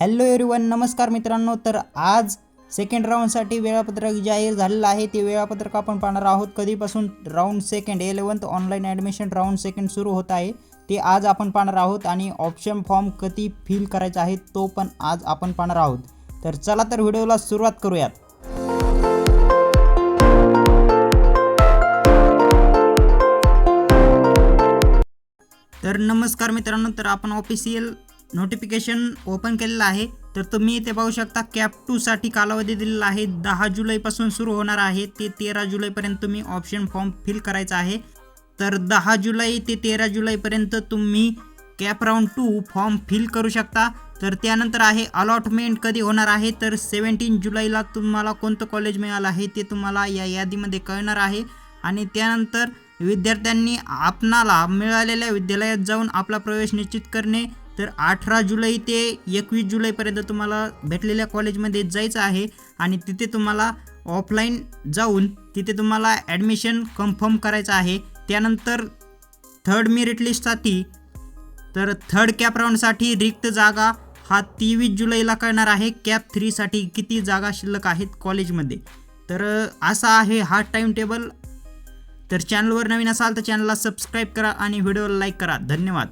Hello everyone नमस्कार मित्रांनो. तर आज सेकंड राऊंडसाठी वेळापत्रक जाहीर झालेलं आहे. ते वेळापत्रक आपण पाहणार आहोत. कधीपासून round second eleventh online admission round second सुरू होत आहे ते आज आपण पाहणार आहोत आणि ऑप्शन फॉर्म कधी फिल करायचा आहे तो पण आज आपण पाहणार आहोत. तर चला तर व्हिडिओला सुरुवात करूयात. तर नमस्कार मित्रांनो. तर आपण ऑफिशियल नोटिफिकेशन ओपन केलेलं आहे. तर तुम्ही इथे पाहू शकता कॅप टूसाठी कालावधी दिलेला आहे. दहा जुलैपासून सुरू होणार आहे. ते तेरा जुलैपर्यंत तुम्ही ऑप्शन फॉर्म फिल करायचा आहे. तर दहा जुलै ते तेरा जुलैपर्यंत तुम्ही CAP round two form fill करू शकता. तर त्यानंतर आहे अलॉटमेंट कधी होणार आहे? तर सेवन्टीन जुलैला तुम्हाला कोणतं कॉलेज मिळालं आहे? ते तुम्हाला या यादीमध्ये कळणार आहे. आणि त्यानंतर विद्यार्थ्यांनी आपणाला मिळालेल्या विद्यालयात जाऊन आपला प्रवेश निश्चित करणे तर अठरा जुलै ते एकवीस जुलैपर्यंत तुम्हाला भेटलेल्या कॉलेजमध्ये जायचं आहे आणि तिथे तुम्हाला ऑफलाईन जाऊन तिथे तुम्हाला ॲडमिशन कन्फर्म करायचं आहे. त्यानंतर थर्ड मेरिट लिस्टसाठी तर थर्ड कॅप राऊंडसाठी रिक्त जागा हा तेवीस जुलैला कळणार आहे. कॅप थ्रीसाठी किती जागा शिल्लक आहेत कॉलेजमध्ये? तर असा आहे हा टाईम टेबल तर चॅनलवर नवीन असाल तर चॅनलला सबस्क्राईब करा आणि व्हिडिओला लाईक करा. धन्यवाद.